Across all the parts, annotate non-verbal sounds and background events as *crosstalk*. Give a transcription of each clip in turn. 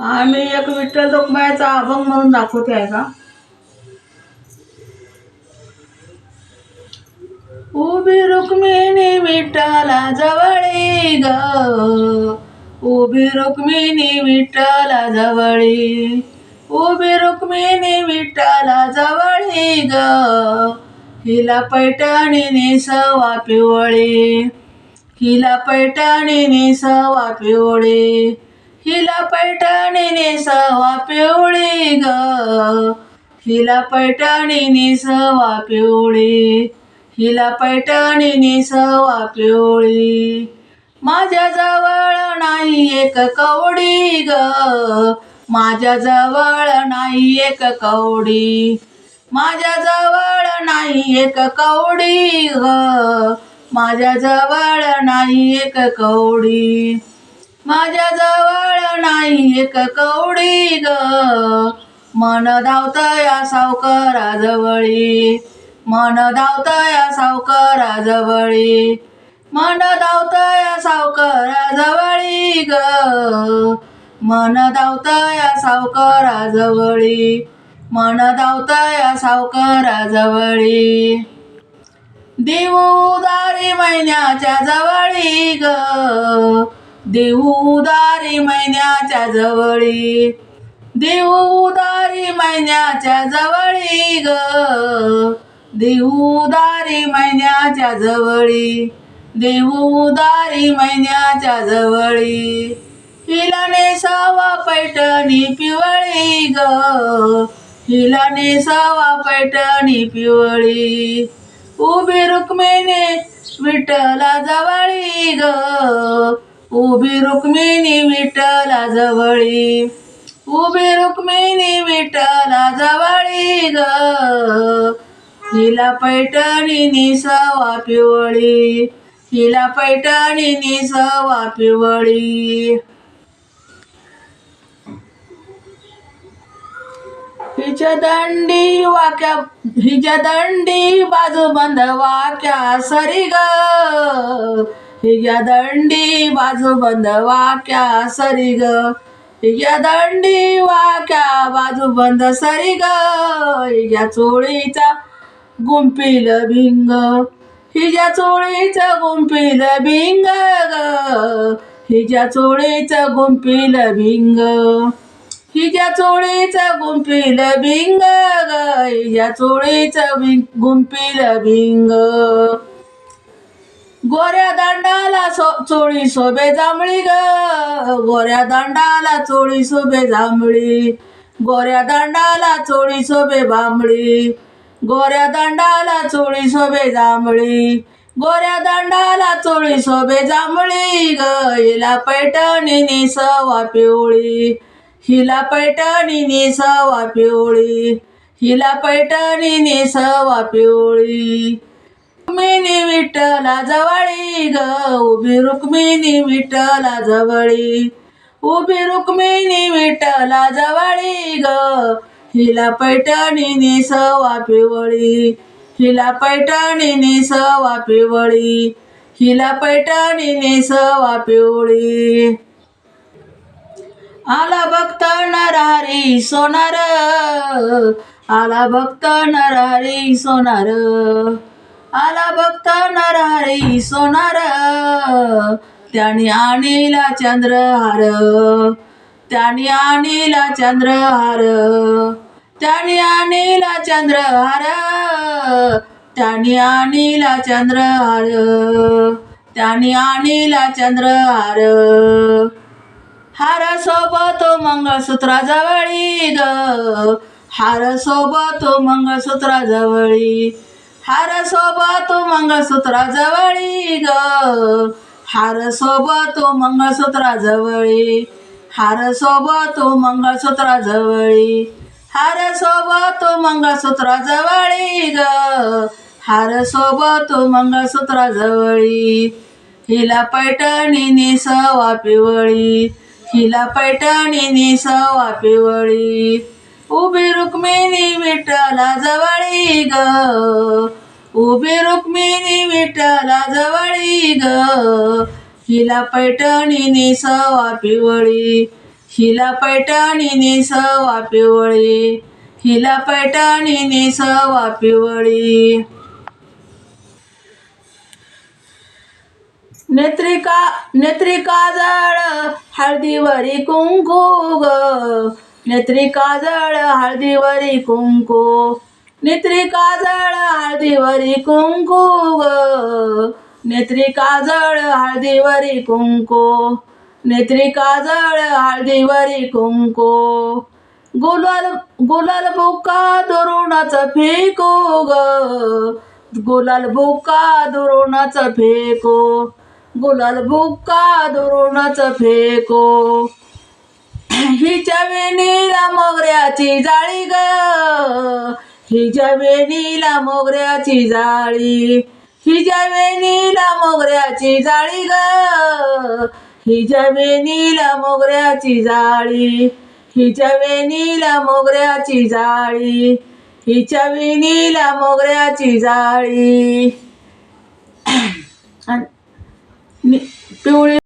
आम्ही एक विठ्ठल रुक्माईचा अभंग म्हणून दाखवते आहे का? उभी रुक्मिणी विठ्ठला जवळी ग. उभी रुक्मिणी विठ्ठला जवळी. उभी रुक्मिणी विठ्ठला जवळी ग. हिला पैठणीने सवा पिवळी. हिला पैठणीने सवा पिवळी. हिला पैठणी सवा पिवळी ग. हिला पैठणी सवा पिवळी. हिला पैठणी सवा पिवळी. माझ्या जवळ नाही एक कवडी ग. माझ्या जवळ नाही एक कवडी. माझ्या जवळ नाही एक कवडी ग. माझ्या जवळ नाही एक कवडी. माझ्या जवळ नाही एक कवडी ग. मन धावतया सावकाराजवळी. मन धावतया सावकाराजवळी. मन धावतया सावकाराजवळी ग. मन धावतया सावकाराजवळी. मन धावतया सावकाराजवळी. देऊ उदारी महिन्याच्या जवळी ग. देऊ उदारी महिन्याच्या जवळी. देऊ दारी महिन्याच्या जवळी ग. देऊ उदारी महिन्याच्या जवळी. देऊ दारी महिन्याच्या जवळी. हिला नेसावा पैठणी पिवळी ग. हिला नेसावा पैठणी पिवळी. उभी रुक्मिणी विठ्ठला जवळी ग. उभी रुक्मिणी विठला जवळी. उभी रुक्मिणी विठला जवळी ग. हिला पैठणी सवा पिवळी. हिला पैठणी सवा पिवळी. हिच्या दंडी वाक्या हिच्या दंडी बाजू बंद वाक्या सरी ग. हिच्या दंडी बाजू बंद वाक्या सरी ग हिच्या दंडी वाक्या बाजू बंद सरी ग हिच्या चोळीचा गुंपील भिंग. हिच्या चोळीचं गुंपील भिंग ग. हिच्या चोळीचं गुंपील भिंग. हिच्या चोळीचं गुंपील भिंग ग. हिच्या चोळीचं भिं गुंपील भिंग. गोऱ्या दांडाला सो चोळी सोबे जांभळी ग. गोऱ्या दांडाला चोळी सोबे जांभळी. गोऱ्या दांडाला चोळी सोबे बांबळी गोऱ्या दांडाला चोळी सोबे जांभळी. गोऱ्या दांडाला चोळी सोबे जांभळी ग. हिला पैठणी सवा पिवळी. हिला पैठणी सवा पिवळी. हिला पैठणी सवा पिवळी. रुक्मिणी विठ्ठला जवळी ग. उभी रुक्मिणी विठ्ठला जवळी. उभी रुक्मिणी विठ्ठला जवळी ग. हिला पैठणीने सवा पिवळी. हिला पैठणीने सवा पिवळी. हिला पैठणीने सवा पिवळी. आला भक्त नरहरी सोनार. आला भक्त नरहरी सोनार. आला भक्त नरहरी सोनार. त्याने आणीला चंद्रहार. त्याने आणीला चंद्रहार. त्याने आणीला चंद्रहार. त्याने आणीला चंद्रहार. त्याने आणीला चंद्रहार. हार सोबत मंगळसूत्रा जवळी ग हार सोबत मंगळसूत्रा जवळी हार सोबत मंगळसूत्रा जवळी ग. हार सोबत मंगळसूत्रा जवळी. हार सोबत मंगळसूत्रा जवळी. हार सोबत मंगळसूत्रा जवळी ग. हार सोबत मंगळसूत्रा जवळी. हिला पैठणीने सवा पिवळी हिला पैठणीने सवा पिवळी उभी रुक्मिणी विठ्ठला जवळी ग. उभी रुक्मिणी विठ्ठला जवळी ग. हिला पैठणीने सवा पिवळी. हिला पैठणीने सवा पिवळी. हिला पैठणीने सवा पिवळी. नेत्रिका नेत्रिका जळ हळदीवरी कुंकू ग. नेत्री काजळ हळदीवरी कुंकू. नेत्री काजळ हळदीवरी कुंकू ग. नेत्री काजळ हळदीवरी कुंकू. नेत्री काजळ हळदीवरी कुंकू. गुलाल गुलाल बुका दुरुणाच फेको ग. गुलाल बुका दुरुणाच फेको. गुलाल बुका दुरुणाच फेको. हिच्या वेणीला मोगऱ्याची जाळी ग. हिच्या वेणीला मोगऱ्याची जाळी. हिच्या वेणीला मोगऱ्याची जाळी ग. हिच्या वेणीला मोगऱ्याची जाळी. हिच्या वेणीला मोगऱ्याची जाळी. हिच्या वेणीला मोगऱ्याची जाळी. *clears throat* पिवळी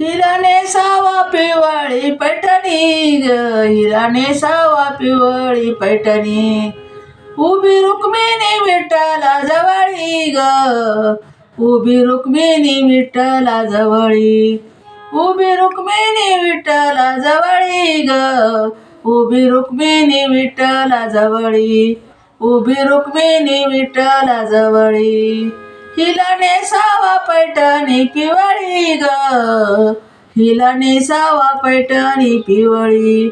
हिराने सावा पिवळी पैठणी ग हिराने सावा पिवळी पैठणी. उभी रुक्मिणी विठ्ठला जवळी ग उभी रुक्मिणी विठ्ठला जवळी. उभी रुक्मिणी विठ्ठला जवळी ग उभी रुक्मिणी विठ्ठला जवळी. उभी रुक्मिणी विठ्ठला जवळी. हिला नेसावा पैठणी पिवळी ग. हिला नेसावा पैठणी पिवळी.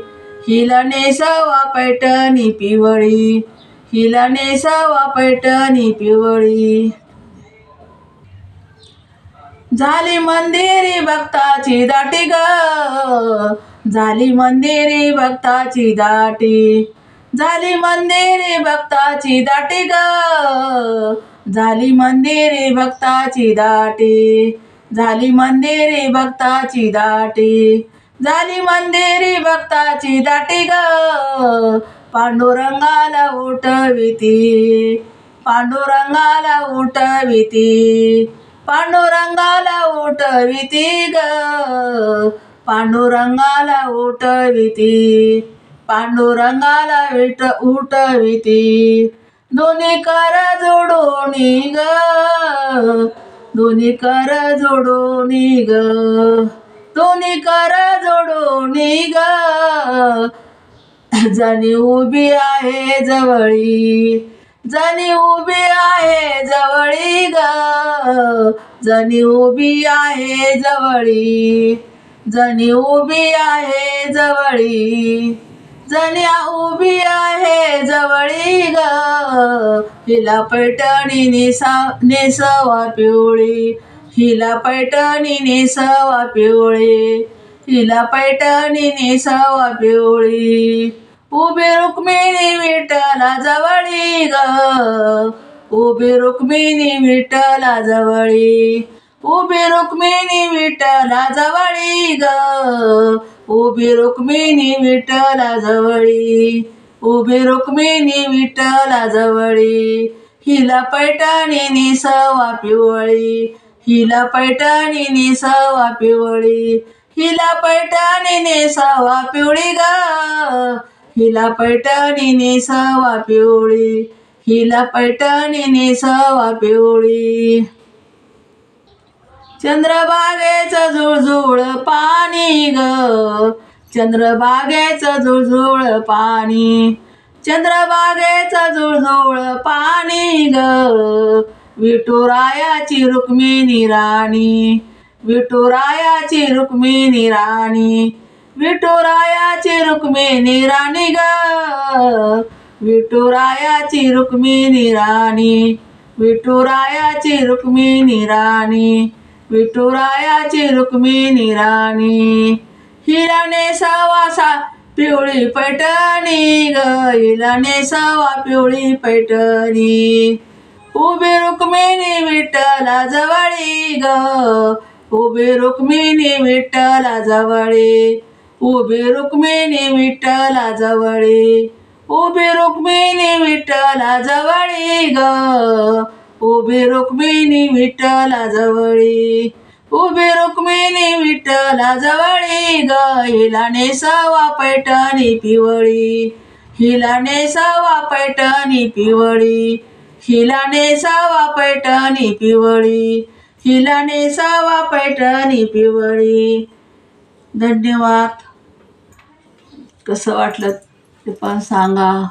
हिला नेसावा पैठणी पिवळी. हिला नेसावा पैठणी पिवळी. झाली मंदिरी भक्ताची दाटी ग. झाली मंदिरी भक्ताची दाटी. झाली मंदिरी भक्ताची दाटी ग. झाली मंदिरी भक्ताची दाटी. झाली मंदिरी भक्ताची दाटी. झाली मंदिरी भक्ताची दाटी ग. पांडुरंगाला उठविती. पांडुरंगाला उठविती. पांडुरंगाला उठविती ग. पांडुरंगाला उठविती. पांडुरंगाला विट उठविती. दोन्ही कर जोडोनी ग दोन्ही कर जोडोनी ग दोन्ही कर जोडोनी ग जाणी उभी आहे जवळी. जाणी उभी आहे जवळी ग. जाणी उभी आहे जवळी. जणी उभी आहे जवळी. जण्या उभी आहे जवळी ग. हिला पैठणी नेसा नेसवा पिवळी. हिला पैठणी नेसवा पिवळी. हिला पैठणी नेसवा पिवळी. उभी रुक्मिणी विठला जवळी ग. उभी रुक्मिणी विठला जवळी. उभी रुक्मिणी विठला जवळी ग. उभी रुक्मिणी विठला जवळी. उभी रुक्मिणी विठला जवळी. हिला पैठणी निसवा पिवळी. हिला पैठणी निसवा पिवळी. हिला पैठणी नेसवा पिवळी ग. हिला पैठणी नेसवा पिवळी. हिला पैठणी नेसवा पिवळी. चंद्रबागेचं झुळझुळ पाणी ग. चंद्रबागेचं झुळझुळ पाणी. चंद्रबागेचं झुळझुळ पाणी ग. विठुरायाची रुक्मिणी राणी. विठुरायाची रुक्मिणी राणी. विठुरायाची रुक्मिणी राणी ग. विठुरायाची रुक्मिणी राणी. विठुरायाची रुक्मिणी राणी. विठुरायाची रुक्मिणी राणी. हिराने सवासा पिवळी पैठणी ग. हिराने सवा पिवळी पैठणी. उभी रुक्मिणी विठ्ठला जवळी ग. उभी रुक्मिणी विठ्ठला जवळी. उभी रुक्मिणी विठ्ठला जवळी. उभी रुक्मिणी विठ्ठला जवळी ग. उभे रुक्मिणी विठ्ठला जवळी. उभे रुक्मिणी विठ्ठला जवळी. ग हिला नेसावा पैठणी पिवळी. हिला नेसावा पैठणी पिवळी. हिला नेसावा पैठणी पिवळी. हिला नेसावा पैठणी पिवळी. धन्यवाद. कसं वाटलं ते पण सांगा.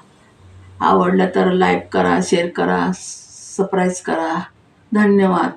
आवडलं तर लाईक करा शेअर करा. サプライズから何年は